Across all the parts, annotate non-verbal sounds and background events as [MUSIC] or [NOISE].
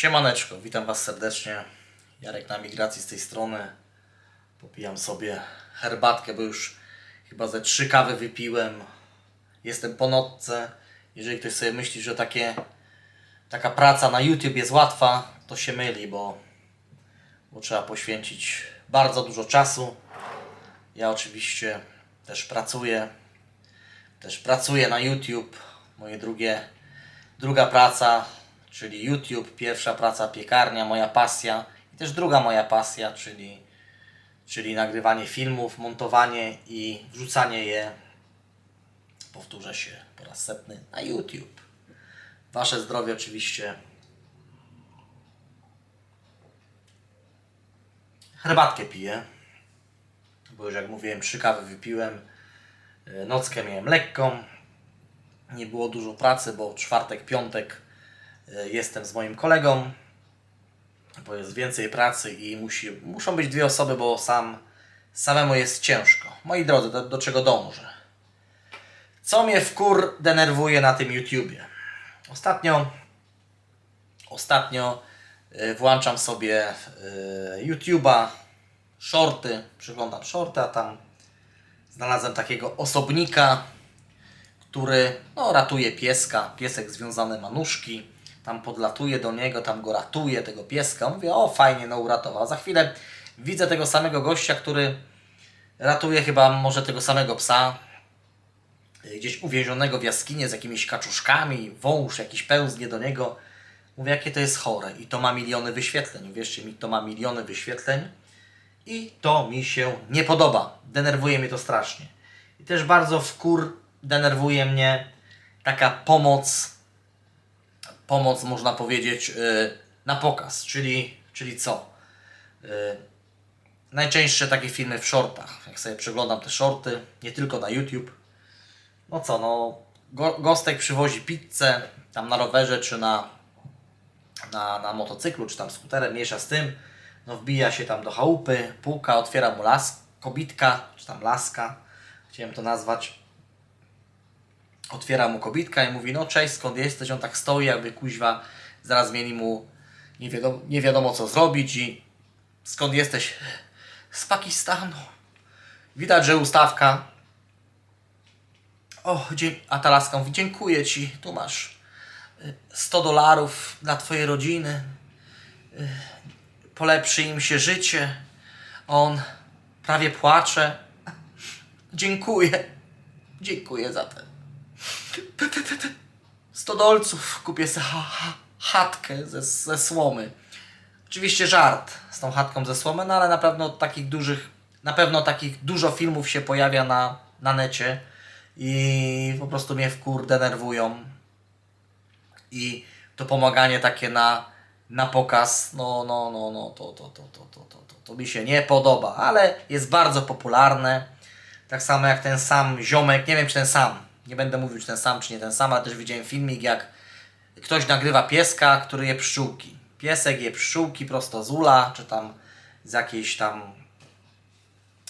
Siemaneczko, witam Was serdecznie. Jarek na migracji z tej strony. Popijam sobie herbatkę, bo już chyba ze trzy kawy wypiłem. Jestem po nocce. Jeżeli ktoś sobie myśli, że takie, taka praca na YouTube jest łatwa, to się myli, bo, bo trzeba poświęcić bardzo dużo czasu. Ja oczywiście też pracuję. Też pracuję na YouTube. Moje drugie, druga praca, czyli YouTube. Pierwsza praca piekarnia, moja pasja. I też druga moja pasja, czyli, czyli nagrywanie filmów, montowanie i wrzucanie je, powtórzę się po raz setny, na YouTube. Wasze zdrowie oczywiście. Herbatkę piję, bo już jak mówiłem, trzy kawy wypiłem. E, Nockę miałem lekką. Nie było dużo pracy, bo czwartek, piątek jestem z moim kolegą, bo jest więcej pracy i musi, muszą być dwie osoby, bo sam, samemu jest ciężko. Moi drodzy, do, do czego dążę? Co mnie w kur denerwuje na tym YouTubie? Ostatnio, ostatnio e, włączam sobie e, YouTube'a, shorty, przyglądam shorty, a tam znalazłem takiego osobnika, który no, ratuje pieska. Piesek związany ma nóżki. Tam podlatuje do niego, tam go ratuje, tego pieska. Mówię, o fajnie, no uratował. Za chwilę widzę tego samego gościa, który ratuje chyba może tego samego psa. y, Gdzieś uwięzionego w jaskinie z jakimiś kaczuszkami, wąż jakiś pełznie do niego. Mówię, jakie to jest chore. I to ma miliony wyświetleń. Uwierzcie mi, to ma miliony wyświetleń. I to mi się nie podoba. Denerwuje mnie to strasznie. I też bardzo wkur denerwuje mnie taka pomoc, pomoc można powiedzieć yy, na pokaz, czyli, czyli co? Yy, najczęstsze takie filmy w shortach. Jak sobie przeglądam te shorty, nie tylko na YouTube. No co, no go, Gostek przywozi pizzę tam na rowerze czy na, na, na motocyklu, czy tam skuterem, mniejsza z tym. No wbija się tam do chałupy, puka, otwiera mu las, kobitka, czy tam laska, chciałem to nazwać. Otwiera mu kobitka i mówi, no cześć, skąd jesteś? On tak stoi, jakby kuźwa, zaraz mieli mu nie wiadomo, nie wiadomo co zrobić i skąd jesteś? Z Pakistanu. Widać, że ustawka. O, a ta laska mówi, dziękuję Ci, tu masz y, 100 dolarów dla Twojej rodziny polepszy im się życie. On prawie płacze. [LAUGHS] Dziękuję. Dziękuję za te 100 dolców. Kupię sobie ha, ha, chatkę ze, ze słomy. Oczywiście żart z tą chatką ze słomy, no ale na pewno takich dużych, na pewno takich dużo filmów się pojawia na, na necie i po prostu mnie w kur denerwują i to pomaganie takie na, na pokaz, no, no, no, no, to, to, to, to, to, to, to, to mi się nie podoba, ale jest bardzo popularne. Tak samo jak ten sam ziomek, nie wiem czy ten sam, nie będę mówił czy ten sam, czy nie ten sam, ale też widziałem filmik, jak ktoś nagrywa pieska, który je pszczółki. Piesek je pszczółki prosto z ula, czy tam z jakiejś tam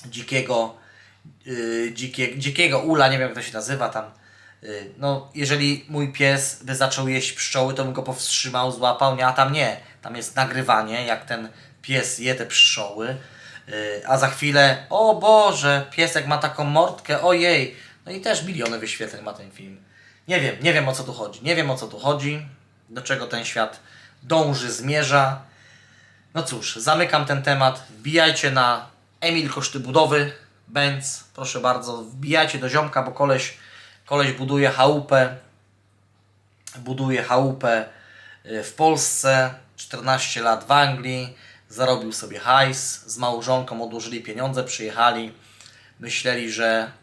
dzikiego, yy, dzikie, dzikiego ula, nie wiem jak to się nazywa tam. Yy, no, jeżeli mój pies by zaczął jeść pszczoły, to bym go powstrzymał, złapał, nie, a tam nie. Tam jest nagrywanie, jak ten pies je te pszczoły, yy, a za chwilę, o Boże, piesek ma taką mordkę, ojej. No i też miliony wyświetleń ma ten film. Nie wiem, nie wiem o co tu chodzi. Nie wiem o co tu chodzi, do czego ten świat dąży, zmierza. No cóż, zamykam ten temat. Wbijajcie na Emil Koszty Budowy, Benz, proszę bardzo, wbijajcie do ziomka, bo koleś, koleś buduje chałupę, buduje chałupę y, w Polsce, 14 lat w Anglii, zarobił sobie hajs, z małżonką odłożyli pieniądze, przyjechali, myśleli, że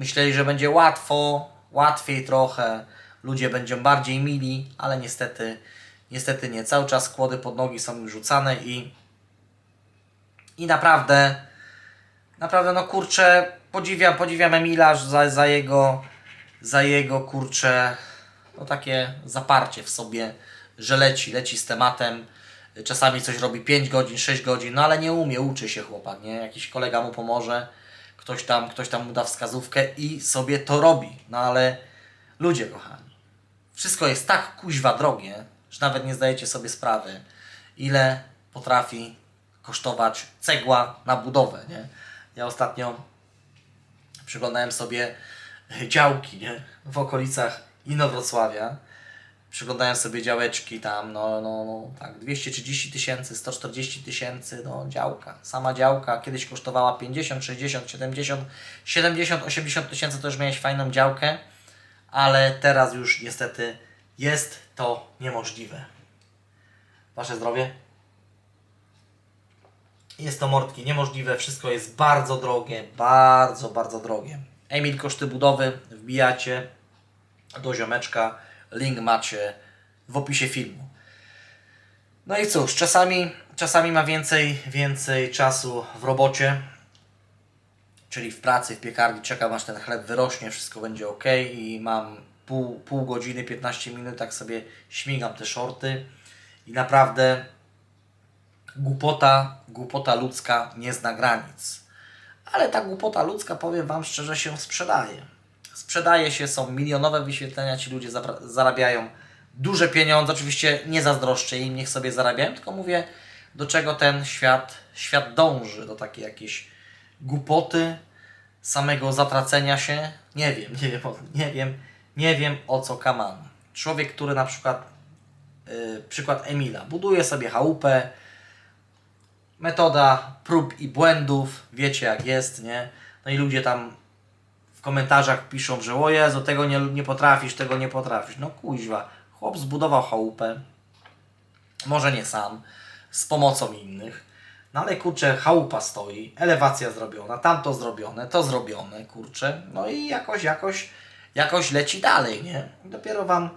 myśleli, że będzie łatwo, łatwiej trochę, ludzie będą bardziej mili, ale niestety, niestety nie. Cały czas kłody pod nogi są im rzucane i, i naprawdę, naprawdę no kurczę, podziwiam, podziwiam Emila za, za jego, za jego kurczę, no takie zaparcie w sobie, że leci, leci z tematem. Czasami coś robi 5 godzin, 6 godzin, no ale nie umie, uczy się chłopak, nie? Jakiś kolega mu pomoże, ktoś tam, ktoś tam mu da wskazówkę i sobie to robi. No ale ludzie kochani, wszystko jest tak kuźwa drogie, że nawet nie zdajecie sobie sprawy, ile potrafi kosztować cegła na budowę, nie? Ja ostatnio przyglądałem sobie działki, nie? W okolicach Inowrocławia. Przyglądałem sobie działeczki tam, no, no, no tak, 230 tysięcy, 140 tysięcy, no działka. Sama działka kiedyś kosztowała 50, 60, 70, 70, 80 tysięcy, to już miałeś fajną działkę, ale teraz już niestety jest to niemożliwe. Wasze zdrowie? Jest to mordki niemożliwe, wszystko jest bardzo drogie, bardzo, bardzo drogie. Emil koszty budowy, wbijacie do ziomeczka, link macie w opisie filmu. No i cóż, czasami, czasami ma więcej, więcej czasu w robocie, czyli w pracy, w piekarni, czekam aż ten chleb wyrośnie, wszystko będzie ok i mam pół, pół godziny, 15 minut, tak sobie śmigam te shorty i naprawdę głupota, głupota ludzka nie zna granic. Ale ta głupota ludzka, powiem Wam szczerze, się sprzedaje. Sprzedaje się, są milionowe wyświetlenia, ci ludzie zarabiają duże pieniądze. Oczywiście nie zazdroszczę im, niech sobie zarabiają, tylko mówię, do czego ten świat, świat dąży, do takiej jakiejś głupoty, samego zatracenia się. Nie wiem, nie wiem, nie wiem, nie wiem o co kaman. Człowiek, który na przykład, yy, przykład Emila, buduje sobie chałupę, metoda prób i błędów, wiecie jak jest, nie? No i ludzie tam w komentarzach piszą, że o Jezu, tego nie, nie potrafisz, tego nie potrafisz. No kuźwa, chłop zbudował chałupę, może nie sam, z pomocą innych, no ale kurczę, chałupa stoi, elewacja zrobiona, tamto zrobione, to zrobione, kurczę, no i jakoś, jakoś, jakoś leci dalej, nie? Dopiero wam,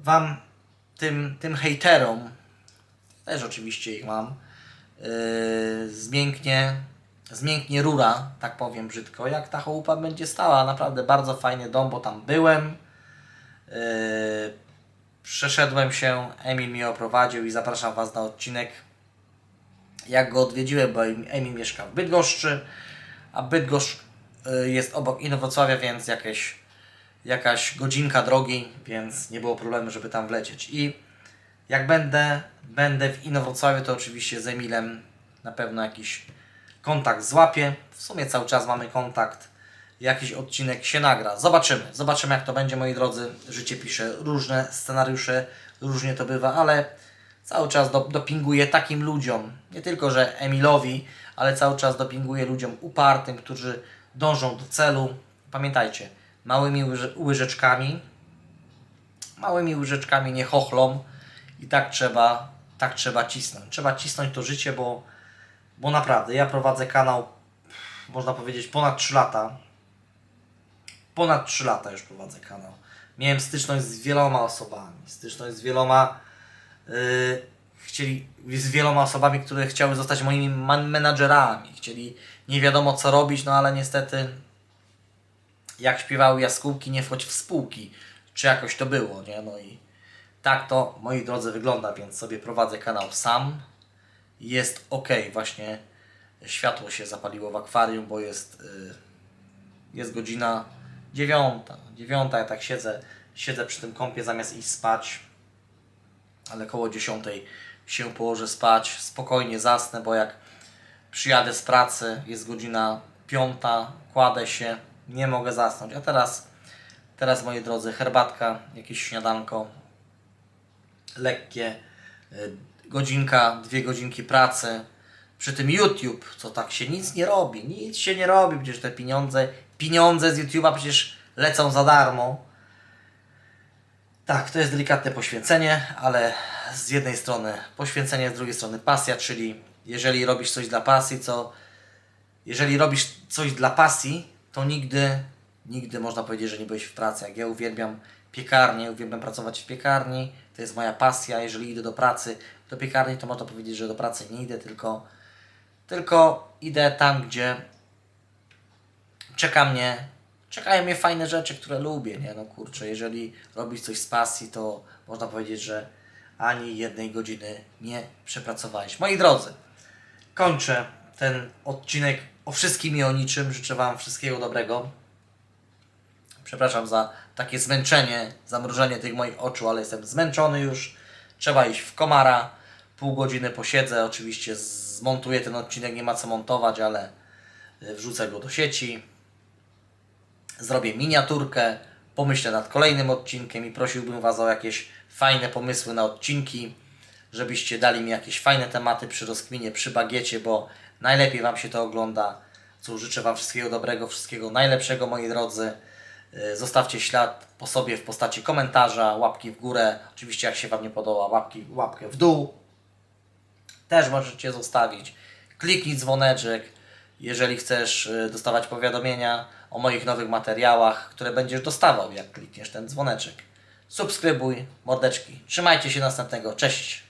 wam tym, tym hejterom, też oczywiście ich mam, yy, zmięknie, zmięknie rura, tak powiem brzydko, jak ta chałupa będzie stała. Naprawdę bardzo fajny dom, bo tam byłem. Yy, przeszedłem się, Emil mnie oprowadził i zapraszam Was na odcinek, jak go odwiedziłem, bo Emil mieszka w Bydgoszczy, a Bydgoszcz yy, jest obok Inowrocławia, więc jakieś, jakaś godzinka drogi, więc nie było problemu, żeby tam wlecieć. I jak będę, będę w Inowrocławiu, to oczywiście z Emilem na pewno jakiś kontakt złapię. W sumie cały czas mamy kontakt. Jakiś odcinek się nagra. Zobaczymy. Zobaczymy jak to będzie, moi drodzy. Życie pisze różne scenariusze, różnie to bywa, ale cały czas do, dopinguję takim ludziom, nie tylko, że Emilowi, ale cały czas dopinguję ludziom upartym, którzy dążą do celu. Pamiętajcie, małymi łyże- łyżeczkami, małymi łyżeczkami nie chochlą i tak trzeba, tak trzeba cisnąć. Trzeba cisnąć to życie, bo, bo naprawdę ja prowadzę kanał, można powiedzieć, ponad 3 lata. Ponad 3 lata już prowadzę kanał. Miałem styczność z wieloma osobami, styczność z wieloma yy, chcieli, z wieloma osobami, które chciały zostać moimi menadżerami, chcieli nie wiadomo co robić, no ale niestety jak śpiewały jaskółki, nie wchodź w spółki, czy jakoś to było, nie? No i tak to, moi drodzy, wygląda, więc sobie prowadzę kanał sam. Jest ok, właśnie światło się zapaliło w akwarium, bo jest, y, jest godzina dziewiąta. Dziewiąta, ja tak siedzę, siedzę przy tym kąpie zamiast iść spać, ale koło dziesiątej się położę spać, spokojnie zasnę, bo jak przyjadę z pracy, jest godzina piąta, kładę się, nie mogę zasnąć. A teraz, teraz moi drodzy, herbatka, jakieś śniadanko, lekkie, y, godzinka, dwie godzinki pracy. Przy tym YouTube, co tak się nic nie robi, nic się nie robi, przecież te pieniądze, pieniądze z YouTube'a przecież lecą za darmo. Tak, to jest delikatne poświęcenie, ale z jednej strony poświęcenie, z drugiej strony pasja, czyli jeżeli robisz coś dla pasji, co jeżeli robisz coś dla pasji, to nigdy, nigdy można powiedzieć, że nie byłeś w pracy. Jak ja uwielbiam piekarnię, uwielbiam pracować w piekarni, to jest moja pasja. Jeżeli idę do pracy, do piekarni, to można powiedzieć, że do pracy nie idę, tylko, tylko idę tam, gdzie czeka mnie, czekają mnie fajne rzeczy, które lubię, nie? No kurczę, jeżeli robisz coś z pasji, to można powiedzieć, że ani jednej godziny nie przepracowałeś. Moi drodzy, kończę ten odcinek o wszystkim i o niczym. Życzę Wam wszystkiego dobrego. Przepraszam za takie zmęczenie, zamrużenie tych moich oczu, ale jestem zmęczony już. trzeba iść w komara, pół godziny posiedzę, oczywiście zmontuję ten odcinek, nie ma co montować, ale y, wrzucę go do sieci, zrobię miniaturkę, pomyślę nad kolejnym odcinkiem i prosiłbym Was o jakieś fajne pomysły na odcinki, żebyście dali mi jakieś fajne tematy przy rozkminie, przy bagiecie, bo najlepiej Wam się to ogląda. Cóż, życzę Wam wszystkiego dobrego, wszystkiego najlepszego, moi drodzy. Y, Zostawcie ślad po sobie w postaci komentarza, łapki w górę. Oczywiście, jak się Wam nie podoba, łapki, łapkę w dół. Też możecie zostawić. Kliknij dzwoneczek, jeżeli chcesz y, dostawać powiadomienia o moich nowych materiałach, które będziesz dostawał, jak klikniesz ten dzwoneczek. Subskrybuj, mordeczki. Trzymajcie się następnego. Cześć!